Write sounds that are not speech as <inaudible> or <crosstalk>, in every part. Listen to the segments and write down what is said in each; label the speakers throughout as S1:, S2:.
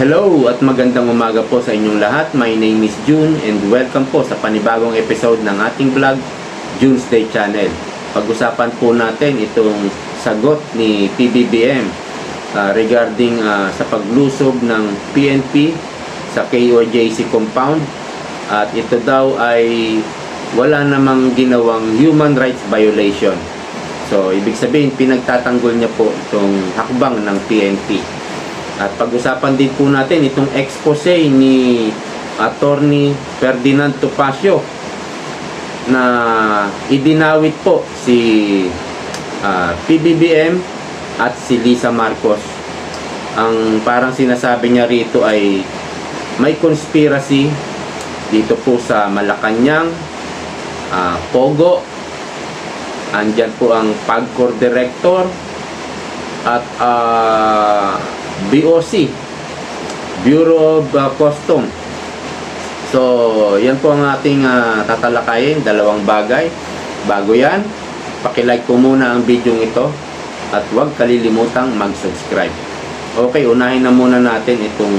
S1: Hello at magandang umaga po sa inyong lahat. My name is June and welcome po sa panibagong episode ng ating vlog, June's Day Channel. Pag-usapan po natin itong sagot ni PBBM ah, regarding ah, sa paglusob ng PNP sa KOJC compound at ito daw ay wala namang ginawang human rights violation. So, ibig sabihin, pinagtatanggol niya po itong hakbang ng PNP. At pag-usapan din po natin itong expose ni Attorney Ferdinand Topacio na idinawit po si ah, PBBM at si Lisa Marcos. Ang parang sinasabi niya rito ay may conspiracy dito po sa Malacanang, ah, Pogo, andyan po ang PAGCOR Director at ah, BOC Bureau of uh, Custom. So yan po ang ating ah, tatalakayin dalawang bagay. Bago yan pakilike po muna ang video ito at huwag kalilimutang mag-subscribe. Okay unahin na muna natin itong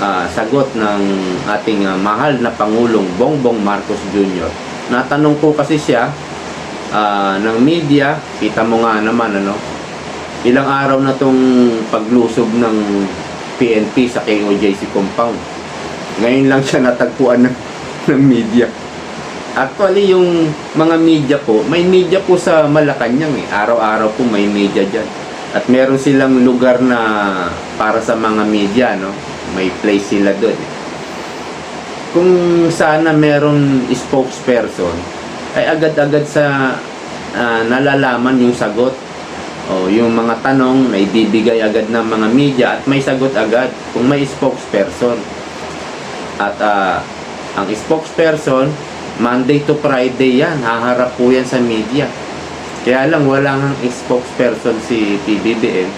S1: ah, sagot ng ating ah, mahal na Pangulong Bongbong Marcos Jr. natanong po kasi siya ah, ng media kita mo nga naman ano ilang araw na tong paglusob ng PNP sa KOJC compound. Ngayon lang siya natagpuan ng, <laughs> ng media. Actually, yung mga media po, may media po sa Malacanang eh. Araw-araw po may media dyan. At meron silang lugar na para sa mga media, no? May place sila doon. Kung sana meron spokesperson, ay agad-agad sa ah, nalalaman yung sagot o yung mga tanong na ibibigay agad ng mga media at may sagot agad kung may spokesperson. At ah, ang spokesperson, Monday to Friday yan, haharap po yan sa media. Kaya lang wala nga spokesperson si PBBM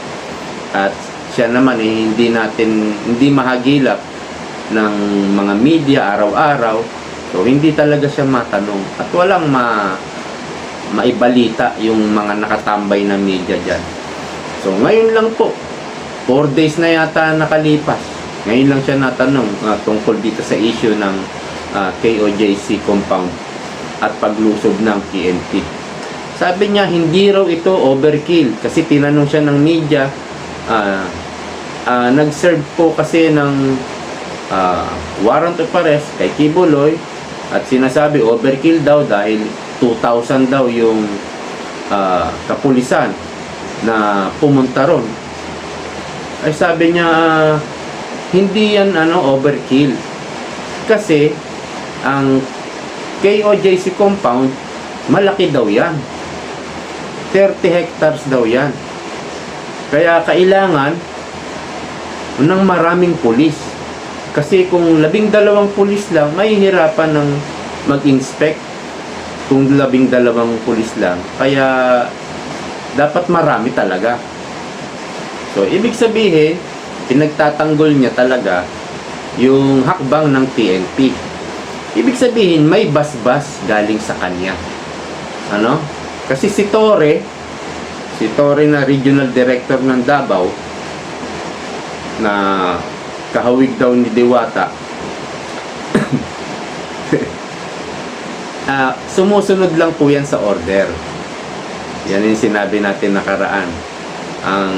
S1: at siya naman eh, hindi natin, hindi mahagilap ng mga media araw-araw. So hindi talaga siya matanong at walang ma maibalita yung mga nakatambay na media dyan. So, ngayon lang po, 4 days na yata nakalipas. Ngayon lang siya natanong ah, tungkol dito sa issue ng ah, KOJC compound at paglusob ng PNP. Sabi niya, hindi raw ito overkill kasi tinanong siya ng media, ah, ah, nag-serve po kasi ng ah, warrant of arrest kay Kibuloy at sinasabi overkill daw dahil 2,000 daw yung ah, kapulisan na pumunta ron. Ay sabi niya, ah, hindi yan ano overkill. Kasi ang KOJC compound, malaki daw yan. 30 hectares daw yan. Kaya kailangan ng maraming pulis. Kasi kung labing dalawang pulis lang, may hirapan ng mag-inspect kung labing dalawang pulis lang. Kaya, dapat marami talaga. So, ibig sabihin, pinagtatanggol niya talaga yung hakbang ng PNP. Ibig sabihin, may basbas galing sa kanya. Ano? Kasi si Torre, si Torre na regional director ng Davao, na kahawig daw ni Dewata, Ah, sumusunod lang po yan sa order. Yan yung sinabi natin nakaraan. Ang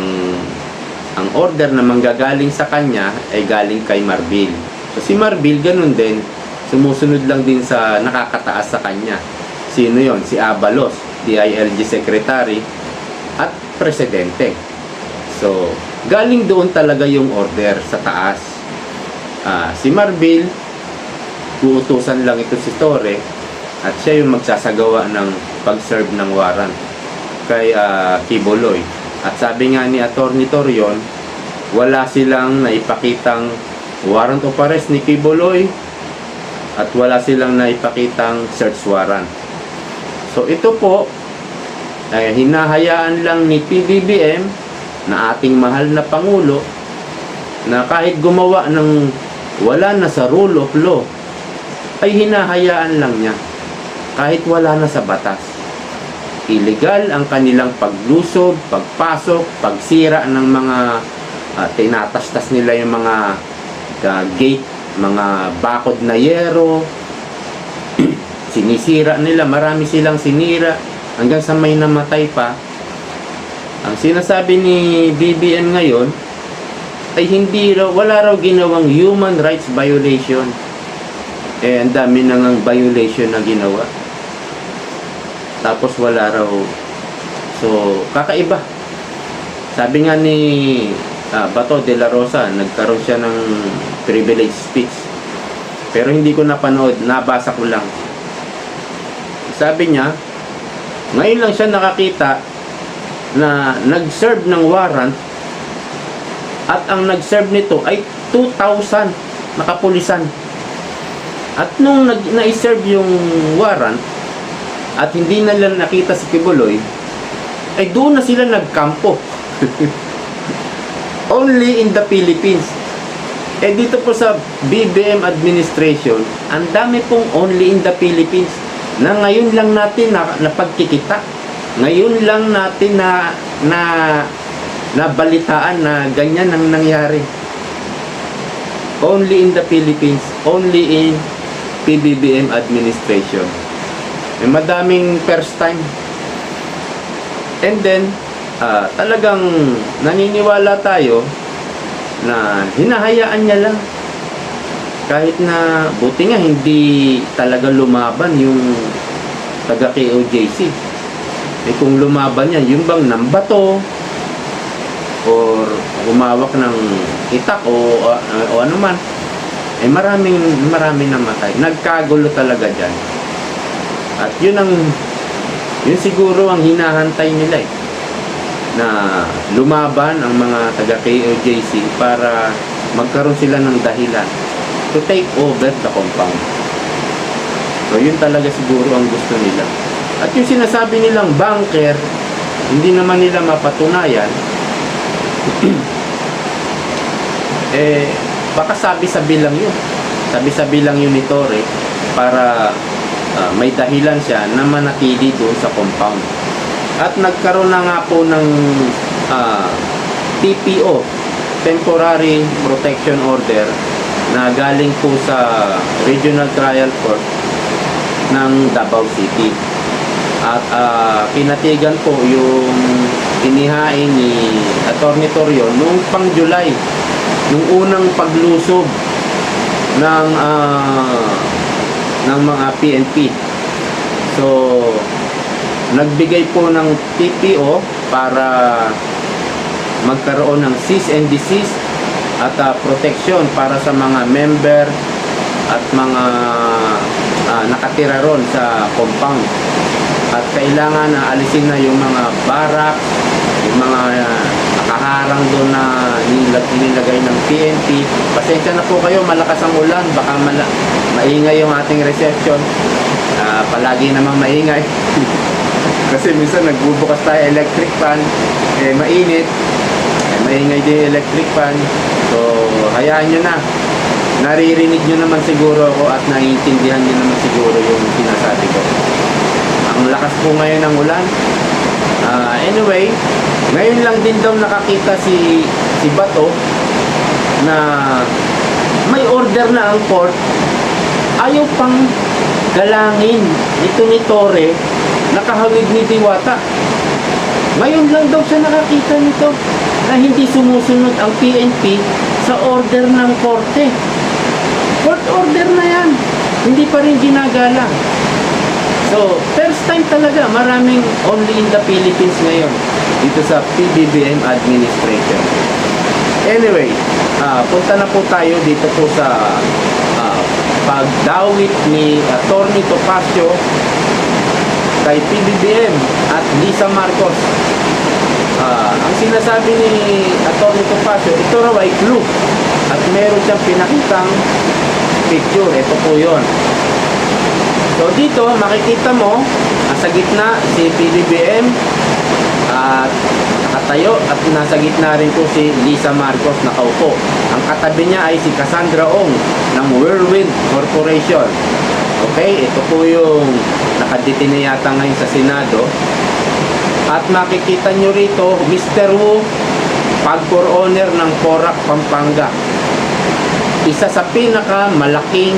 S1: ang order na manggagaling sa kanya ay galing kay Marbil. So si Marbil ganun din, sumusunod lang din sa nakakataas sa kanya. Sino yon? Si Abalos, DILG Secretary at Presidente. So, galing doon talaga yung order sa taas. Ah, si Marbil, uutusan lang ito si Torre at siya yung magsasagawa ng pag-serve ng warrant kay ah, Kiboloy. At sabi nga ni Attorney Torion, wala silang naipakitang warrant of arrest ni Kiboloy at wala silang naipakitang search warrant. So ito po, ay hinahayaan lang ni PBBM na ating mahal na Pangulo na kahit gumawa ng wala na sa rule of law ay hinahayaan lang niya kahit wala na sa batas. Illegal ang kanilang paglusob, pagpasok, pagsira ng mga ah, tinatastas nila yung mga sa gate, mga bakod na yero, <clears throat> sinisira nila, marami silang sinira hanggang sa may namatay pa. Ang sinasabi ni BBM ngayon ay hindi raw, wala raw ginawang human rights violation. Eh, ang dami na ngang violation na ginawa. Tapos wala raw. So, kakaiba. Sabi nga ni ah, Bato de la Rosa, nagkaroon siya ng privilege speech. Pero hindi ko napanood, nabasa ko lang. Sabi niya, ngayon lang siya nakakita na nag-serve ng warrant at ang nag-serve nito ay 2,000 nakapulisan. At nung nag na-serve yung warrant at hindi na nila nakita si Kibuloy, ay doon na sila nagkampo. <laughs> Only in the Philippines. Eh dito po sa BBM administration, ang dami pong only in the Philippines na ngayon lang natin na, napagkikita. Ngayon lang natin na na nabalitaan na ganyan ang nangyari. Only in the Philippines, only in PBBM administration. May madaming first time. And then, ah, talagang naniniwala tayo na hinahayaan niya lang. Kahit na, buti nga hindi talaga lumaban yung taga KOJC. Eh kung lumaban yan, yung bang nambato, or humawak ng itak o, o ano man, eh maraming, maraming namatay. Nagkagulo talaga dyan. At yun ang, yun siguro ang hinahantay nila eh na lumaban ang mga taga KOJC para magkaroon sila ng dahilan to take over the compound. So yun talaga siguro ang gusto nila. At yung sinasabi nilang bunker, hindi naman nila mapatunayan, <clears throat> eh, baka sabi-sabi lang yun. Sabi-sabi lang yun ni Torre para ah, may dahilan siya na manatili doon sa compound. At nagkaroon na nga po ng ah, TPO, Temporary Protection Order, na galing po sa Regional Trial Court ng Davao City. At ah, pinatigan po yung inihain ni Atty. Torrio noong pang July, nung unang paglusob ng ah, ng mga PNP. So, nagbigay po ng TPO para magkaroon ng cease and desist at ah, protection para sa mga member at mga ah, nakatira ron sa compound. At kailangan na alisin na yung mga barak, yung mga ah, nakaharang doon na nilag, nilagay ng PNP. Pasensya na po kayo, malakas ang ulan, baka mala, maingay yung ating reception. Ah, palagi namang maingay. <laughs> Kasi minsan nagbubukas tayo electric fan, eh mainit, eh, maingay din electric fan. So, hayaan nyo na. Naririnig nyo naman siguro ako at naiintindihan nyo naman siguro yung sinasabi ko. Ang lakas po ngayon ng ulan. Ah, anyway, ngayon lang din daw nakakita si si Bato na may order na ang court. Ayaw pang galangin ito ni Torre nakahawig ni Diwata. Ngayon lang daw siya nakakita nito na hindi sumusunod ang PNP sa order ng korte. Court order na yan. Hindi pa rin ginagalang. So, first time talaga, maraming only in the Philippines ngayon dito sa PBBM administration. Anyway, ah, punta na po tayo dito po sa ah, pagdawit ni Attorney Topacio kay PBBM at Lisa Marcos. Ah, ang sinasabi ni Atty. Topacio, ito raw ay clue at meron siyang pinakitang picture. Ito po yon. So dito makikita mo nasa gitna si PBBM at nakatayo at nasa gitna rin po si Lisa Marcos nakaupo. Ang katabi niya ay si Cassandra Ong ng Whirlwind Corporation. Okay, ito po yung nakadetine yata ngayon sa Senado. At makikita nyo rito, Mr. Wu, pagkor owner ng Porac, Pampanga. isa sa pinakamalaking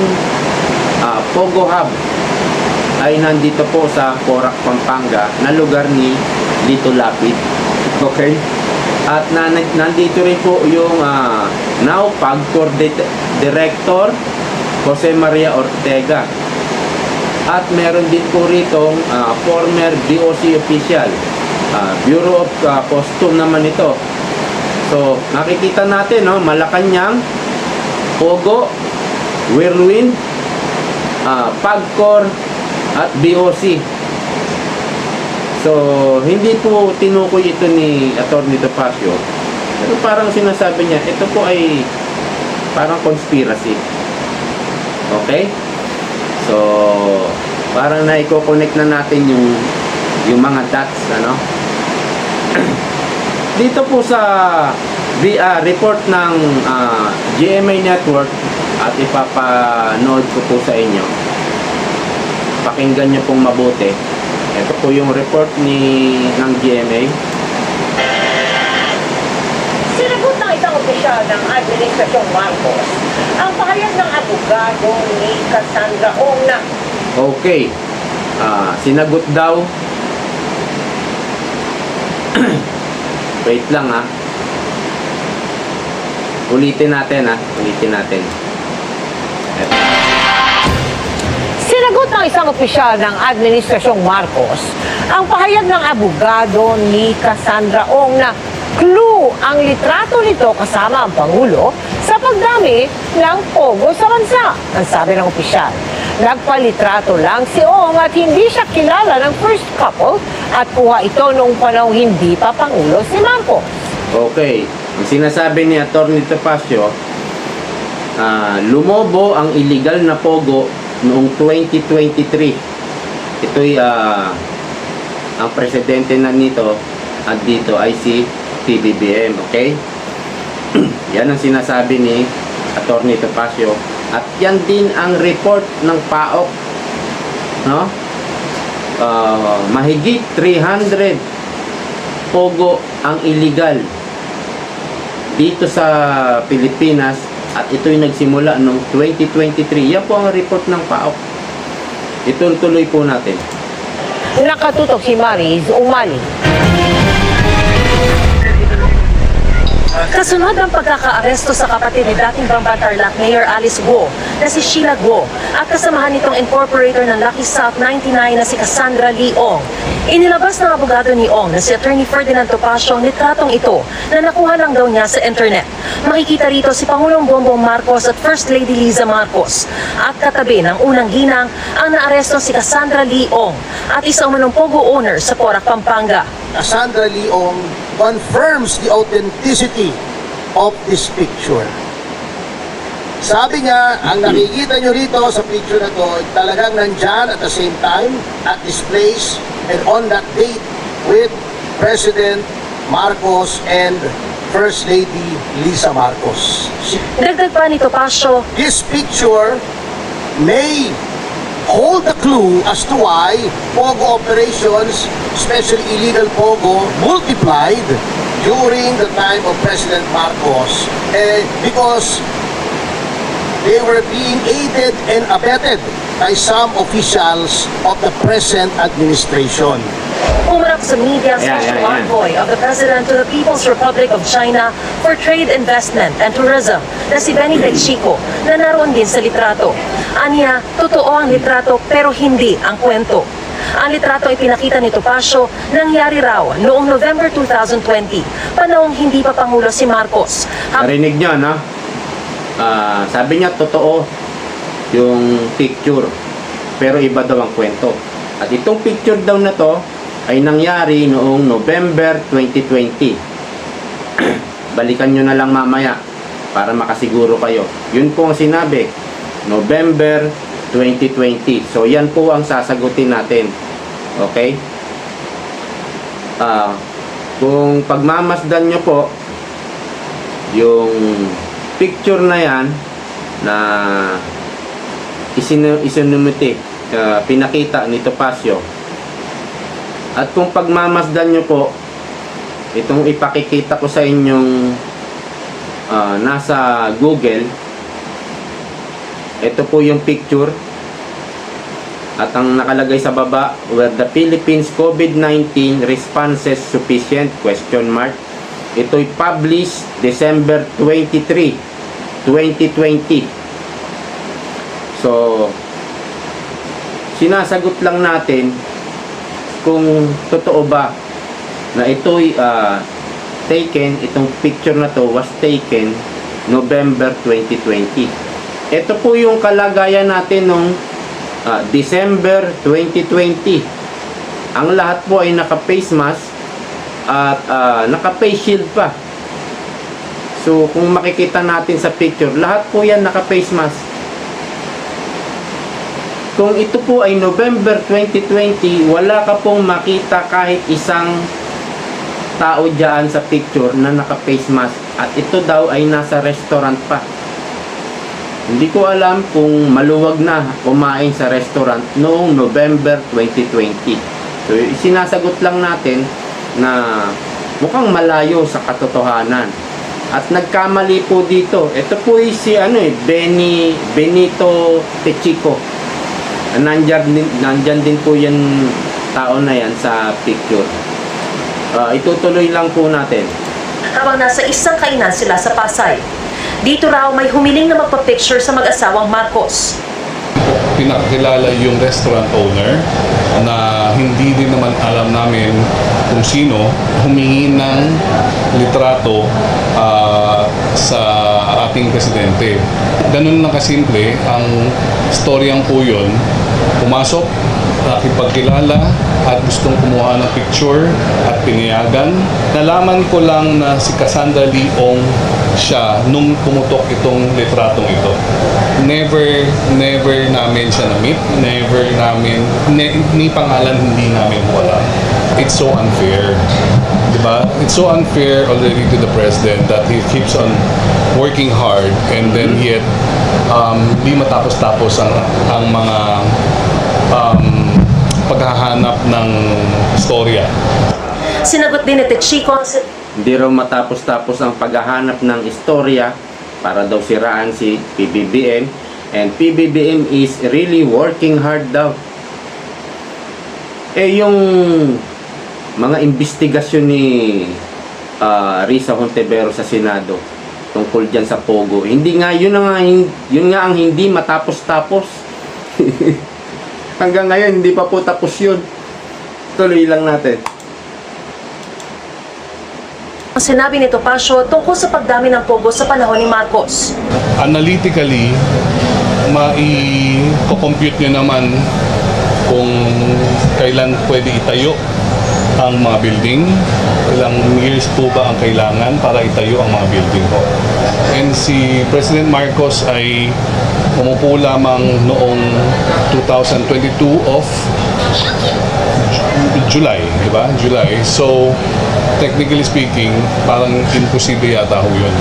S1: ah, Pogo Hub ay nandito po sa Porac, Pampanga na lugar ni Lito Lapid. Okay? At na, nandito rin po yung ah, now Pagcor Di- Director Jose Maria Ortega. At meron din po rito former BOC official. ah, Bureau of ah, Custom naman ito. So, nakikita natin, no, Malacanang, Pogo, Whirlwind, ah, Pagcor, at BOC. So, hindi po tinukoy ito ni Atty. Topacio. Pero parang sinasabi niya, ito po ay parang conspiracy. Okay? So, parang na-connect na natin yung yung mga dots, ano? <clears throat> Dito po sa VA report ng ah, GMA Network at ipapanood ko po sa inyo. Pakinggan niyo pong mabuti. Ito po yung report ni ng GMA.
S2: Sinagot ng isang opisyal ng Administrasyong Marcos ang pahayag ng abogado ni Cassandra Ong na
S1: Okay. Ah, sinagot daw. <clears throat> Wait lang ha. Ulitin natin ha. Ulitin natin.
S2: Sinagot ng isang opisyal ng Administrasyong Marcos ang pahayag ng abogado ni Cassandra Ong na clue ang litrato nito kasama ang Pangulo sa pagdami ng pogo sa bansa, ang sabi ng opisyal. Nagpalitrato lang si Ong at hindi siya kilala ng first couple at kuha ito noong panahong hindi pa Pangulo si Marcos.
S1: Okay. Ang sinasabi ni Atty. Topacio, ah, lumobo ang illegal na pogo noong 2023. Ito'y ah, ang presidente na nito at dito ay si PBBM, okay? <clears throat> yan ang sinasabi ni Atty. Topacio at yan din ang report ng PAOK no? Ah, mahigit 300 pogo ang illegal dito sa Pilipinas at ito'y nagsimula noong 2023. Yan po ang report ng PAOK. Ituloy po natin.
S2: Nakatutok si Maris Umali.
S3: Kasunod ang pagkakaaresto sa kapatid ni dating Bamban Tarlac Mayor Alice Guo na si Sheila Guo at kasamahan nitong incorporator ng Lucky South 99 na si Cassandra Lee Ong. Inilabas ng abogado ni Ong na si Attorney Ferdinand Topacio ang litratong ito na nakuha lang daw niya sa internet. Makikita rito si Pangulong Bongbong Marcos at First Lady Liza Marcos. At katabi ng unang ginang ang naaresto si Cassandra Lee Ong at isang umanong owner sa Porac, Pampanga.
S4: Cassandra Leong confirms the authenticity of this picture. Sabi niya, ang nakikita nyo rito sa picture na to, talagang nandyan at the same time, at this place, and on that date with President Marcos and First Lady Lisa Marcos.
S3: Dagdag pa ni Topacio,
S4: This picture may hold the clue as to why POGO operations, especially illegal POGO, multiplied during the time of President Marcos eh, because they were being aided and abetted by some officials of the present administration.
S3: Umarap sa media
S1: Ayan,
S3: special
S1: ayan, ayan.
S3: envoy of the President to the People's Republic of China for Trade, Investment and Tourism na si Benedict Chico na naroon din sa litrato. Aniya, totoo ang litrato pero hindi ang kwento. Ang litrato ay pinakita ni Topacio nangyari raw noong November 2020, panahong hindi pa Pangulo si Marcos. Hab-
S1: Narinig nyo, no? Ah, sabi niya, totoo yung picture. Pero iba daw ang kwento. At itong picture daw na to ay nangyari noong November 2020. <clears throat> Balikan nyo na lang mamaya para makasiguro kayo. Yun po ang sinabi. November 2020. So, yan po ang sasagutin natin. Okay? Ah, kung pagmamasdan nyo po, yung picture na yan na isinu isinumiti, uh, pinakita ni Topacio. At kung pagmamasdan nyo po, itong ipakikita ko sa inyong ah, nasa Google, ito po yung picture. At ang nakalagay sa baba, were the Philippines COVID-19 responses sufficient? Question mark. Ito'y published December 23, 2020. So, sinasagot lang natin kung totoo ba na ito'y ah, taken, itong picture na to was taken November 2020. Ito po yung kalagayan natin nung ah, December 2020. Ang lahat po ay naka-face mask at ah, naka-face shield pa. So, kung makikita natin sa picture, lahat po yan naka-face mask. Kung ito po ay November 2020, wala ka pong makita kahit isang tao dyan sa picture na naka-face mask. At ito daw ay nasa restaurant pa. Hindi ko alam kung maluwag na kumain sa restaurant noong November 2020. So, sinasagot lang natin na mukhang malayo sa katotohanan. At nagkamali po dito. Ito po ay si ano eh, Benny, Benito Techico. Nandyan din, nandyan din po yung tao na yan sa picture. Ah, itutuloy lang po natin.
S3: Habang nasa isang kainan sila sa Pasay. Dito raw may humiling na magpa-picture sa mag-asawang Marcos.
S5: Pinakilala yung restaurant owner na hindi din naman alam namin kung sino humingi ng litrato ah, sa ating presidente. Ganun lang kasimple, ang storyang po yun, pumasok, nakipagkilala at gustong kumuha ng picture at pinayagan. Nalaman ko lang na si Cassandra Leong siya nung pumutok itong litratong ito. Never, never namin siya na-meet. Never namin, ne, ni pangalan hindi namin wala. It's so unfair. Diba? It's so unfair already to the president that he keeps on working hard and then yet um, di matapos-tapos ang, ang mga um, paghahanap ng storya.
S3: Sinagot din ni sin-
S1: Hindi raw matapos-tapos ang paghahanap ng istorya para daw siraan si PBBM and PBBM is really working hard daw. Eh yung mga investigasyon ni ah, Risa Hontevero sa Senado tungkol dyan sa Pogo. Hindi nga, yun, nga, yun nga ang hindi matapos-tapos. <laughs> Hanggang ngayon, hindi pa po tapos yun. Tuloy lang natin.
S3: Ang sinabi ni Topacio tungkol sa pagdami ng pogo sa panahon ni Marcos.
S5: analytically, mai-compute nyo naman kung kailan pwede itayo ang mga building, ilang years po ba ang kailangan para itayo ang mga building po. And si President Marcos ay umupo lamang noong 2022 of July, di ba? July. So, technically speaking, parang imposible yata ho yun.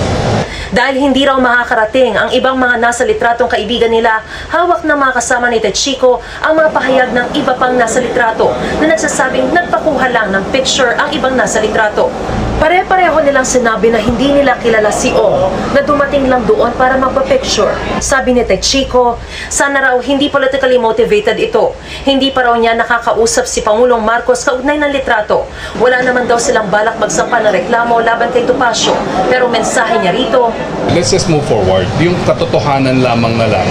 S3: Dahil hindi raw makakarating ang ibang mga nasa litratong kaibigan nila, hawak na mga kasama ni Techico ang mga pahayag ng iba pang nasa litrato na nagsasabing nagpakuha lang ng picture ang ibang nasa litrato. Pare-pareho nilang sinabi na hindi nila kilala si Ong na dumating lang doon para magpa-picture. Sabi ni Techico, sana raw hindi politically motivated ito. Hindi pa raw niya nakakausap si Pangulong Marcos kaugnay ng litrato. Wala naman daw silang balak magsampa ng reklamo laban kay Topacio. Pero mensahe niya rito,
S5: Let's just move forward. Yung katotohanan lamang na lang.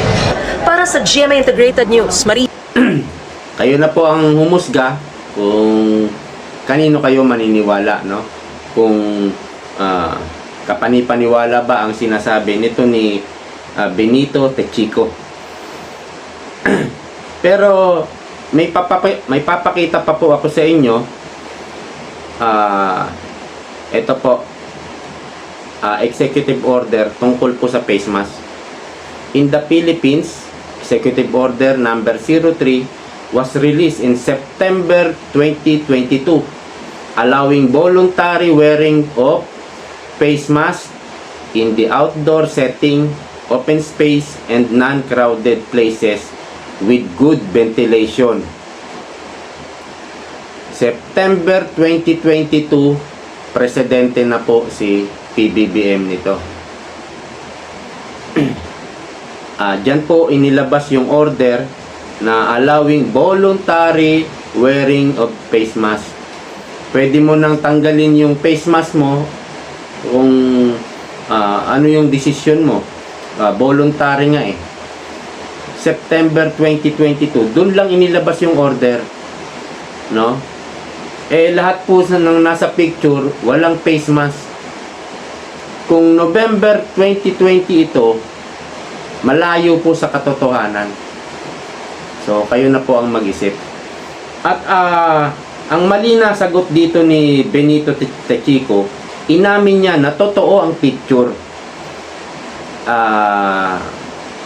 S3: para sa GMA Integrated News, Marie <clears throat>
S1: kayo na po ang humusga kung kanino kayo maniniwala, no? Kung ah, kapanipaniwala ba ang sinasabi nito ni ah, Benito Techico. <clears throat> Pero may papapa- may papakita pa po ako sa inyo. Ah, ito po. Ah, executive order tungkol po sa face mask. In the Philippines, Executive Order number 03 was released in September 2022 allowing voluntary wearing of face mask in the outdoor setting, open space, and non-crowded places with good ventilation. September 2022, presidente na po si PBBM nito. <clears throat> Ah, diyan po inilabas yung order na allowing voluntary wearing of face mask. Pwede mo nang tanggalin yung face mask mo kung ah, ano yung decision mo. Ah, voluntary nga eh. September 2022, doon lang inilabas yung order. No? Eh lahat po sa nang nasa picture, walang face mask. Kung November 2020 ito, malayo po sa katotohanan. So, kayo na po ang mag-isip. At ah, ang mali na sagot dito ni Benito Te- Techico, inamin niya na totoo ang picture. Ah,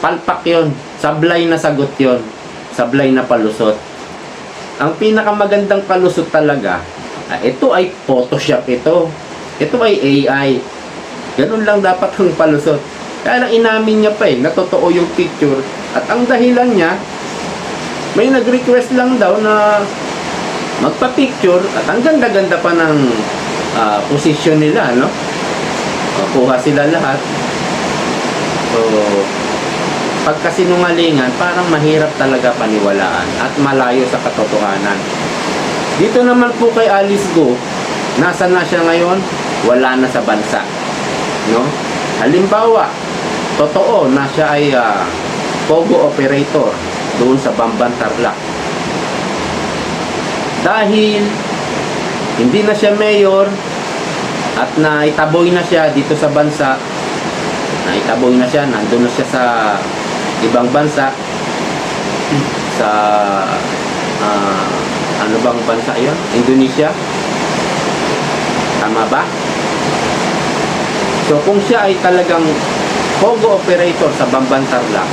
S1: palpak yon Sablay na sagot yon Sablay na palusot. Ang pinakamagandang palusot talaga, ah, ito ay Photoshop ito. Ito ay AI. Ganun lang dapat ang palusot. Kaya lang inamin niya pa eh, na totoo yung picture. At ang dahilan niya, may nag-request lang daw na magpa-picture at ang ganda-ganda pa ng ah, posisyon nila, no? Kuha sila lahat. So, pagkasinungalingan, parang mahirap talaga paniwalaan at malayo sa katotohanan. Dito naman po kay Alice Go, nasa na siya ngayon? Wala na sa bansa. No? Halimbawa, totoo na siya ay ah, Pogo operator doon sa Bamban Tarlac. Dahil hindi na siya mayor at naitaboy na siya dito sa bansa, naitaboy na siya, nandun na siya sa ibang bansa, sa ah, ano bang bansa yon? Indonesia? Tama ba? So kung siya ay talagang Pogo operator sa Bamban Tarlac,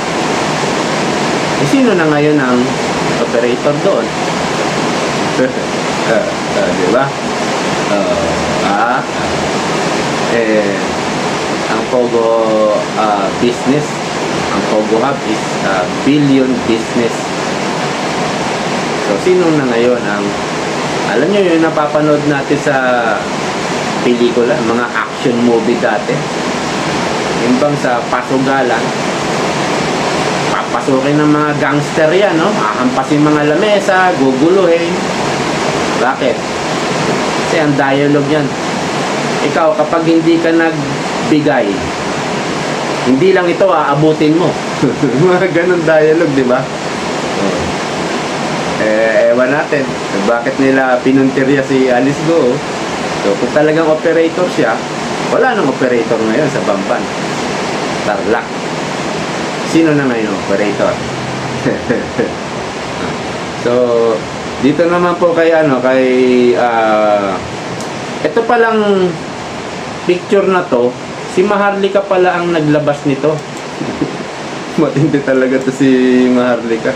S1: eh, sino na ngayon ang operator doon? uh, <laughs> uh, di? Uh, ah, eh, ang Pogo ah, business, ang Pogo Hub is a billion business. So, sino na ngayon ang, alam nyo yung napapanood natin sa pelikula, mga action movie dati, yung bang sa pasugalan, papasukin ng mga gangster yan, no? Ahampasin mga lamesa, guguluhin. Bakit? Kasi ang dialogue yan. Ikaw, kapag hindi ka nagbigay, hindi lang ito aabutin mo. <laughs> mga ganun dialogue, di ba? Oh. Eh, ewan natin. Bakit nila pinuntirya si Alice Go? So, kung talagang operator siya, wala nang operator ngayon sa Bamban. Tarlac. Sino na ngayon operator? <laughs> so, dito naman po kay ano, kay ah, ito palang picture na to, si Maharlika pala ang naglabas nito. <laughs> Matindi talaga to si Maharlika.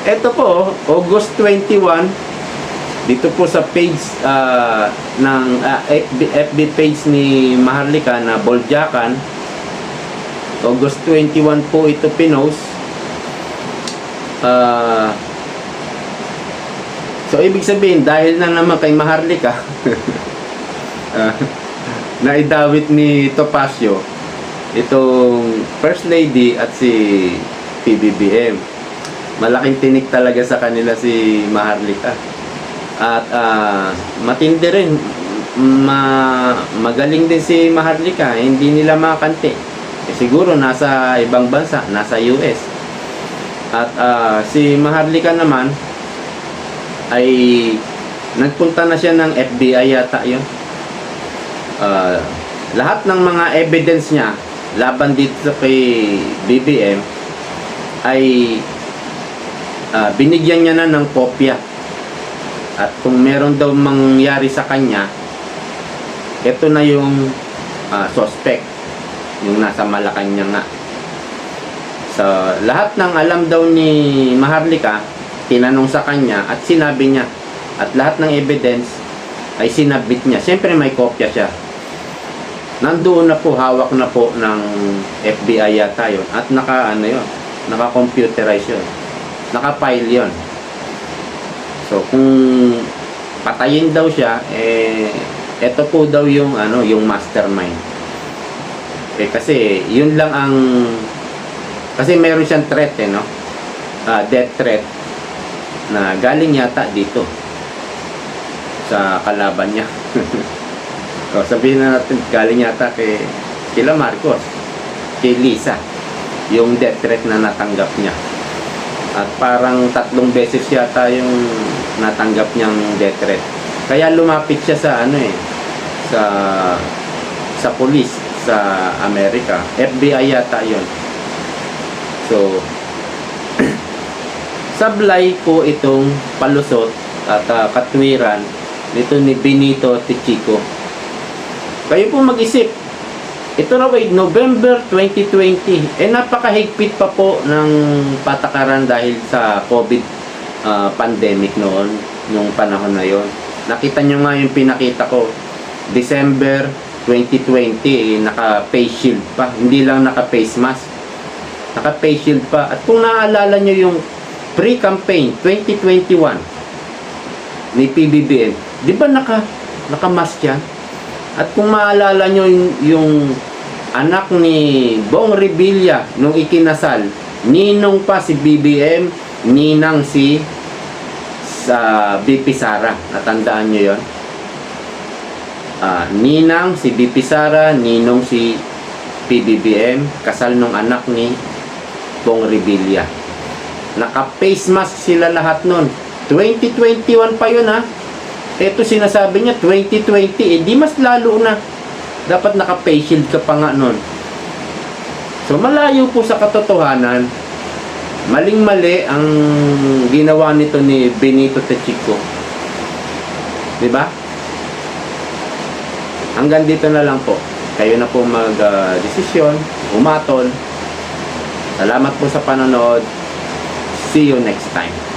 S1: Ito po, August 21, dito po sa page ah, ng ah, FB, FB page ni Maharlika na Boljakan, August 21 po ito pinost. Ah, so, ibig sabihin, dahil na naman kay Maharlika, <laughs> ah, naidawit ni Topacio itong First Lady at si PBBM. Malaking tinik talaga sa kanila si Maharlika. At ah, matindi rin, ma magaling din si Maharlika, hindi nila makante. Eh, siguro nasa ibang bansa, nasa US. At ah, si Maharlika naman ay nagpunta na siya ng FBI yata yun. Ah, lahat ng mga evidence niya laban dito kay BBM ay ah, binigyan niya na ng kopya. At kung meron daw mangyari sa kanya, ito na yung ah, suspect, yung nasa Malacanang nga. So, lahat ng alam daw ni Maharlika, tinanong sa kanya at sinabi niya. At lahat ng evidence ay sinabit niya. Siyempre may kopya siya. Nandoon na po, hawak na po ng FBI yata yun. At naka, ano yun, naka-computerize yun. Naka-file yun. So, kung patayin daw siya, eh, ito po daw yung, ano, yung mastermind. Eh, kasi, yun lang ang Kasi meron siyang threat eh, no? Ah, death threat na galing yata dito sa kalaban niya. <laughs> so, sabihin na natin, galing yata kay kila Marcos, kay Lisa, yung death threat na natanggap niya. At parang tatlong beses yata yung natanggap niyang death threat. Kaya lumapit siya sa ano eh, sa sa police sa Amerika. FBI yata yon. So, <clears throat> sablay po itong palusot at ah, katwiran nito ni Benito Tichico. Kayo po mag-isip, ito raw ay November 2020. Eh napakahigpit pa po ng patakaran dahil sa COVID ah, pandemic noon, nung panahon na yon. Nakita nyo nga yung pinakita ko, December 2020, eh, naka-face shield pa. Hindi lang naka-face mask. Naka-face shield pa. At kung naaalala nyo yung pre-campaign 2021 ni PBBM, di ba naka, naka-mask yan? At kung maalala nyo yung, yung anak ni Bong Revilla nung ikinasal, ninong pa si BBM, ninang si sa BP Sara. Natandaan nyo yon? Ah, ninang si BP Sara, ninong si PBBM, kasal nung anak ni Bong Revilla. Naka-face mask sila lahat nun. 2021 pa yun ha. Ito sinasabi niya 2020, eh di mas lalo na. Dapat naka-face shield ka pa nga nun. So malayo po sa katotohanan, maling-mali ang ginawa nito ni Benito Techico. ba? Hanggang dito na lang po. Kayo na po mag-desisyon, umatol. Salamat po sa panonood. See you next time.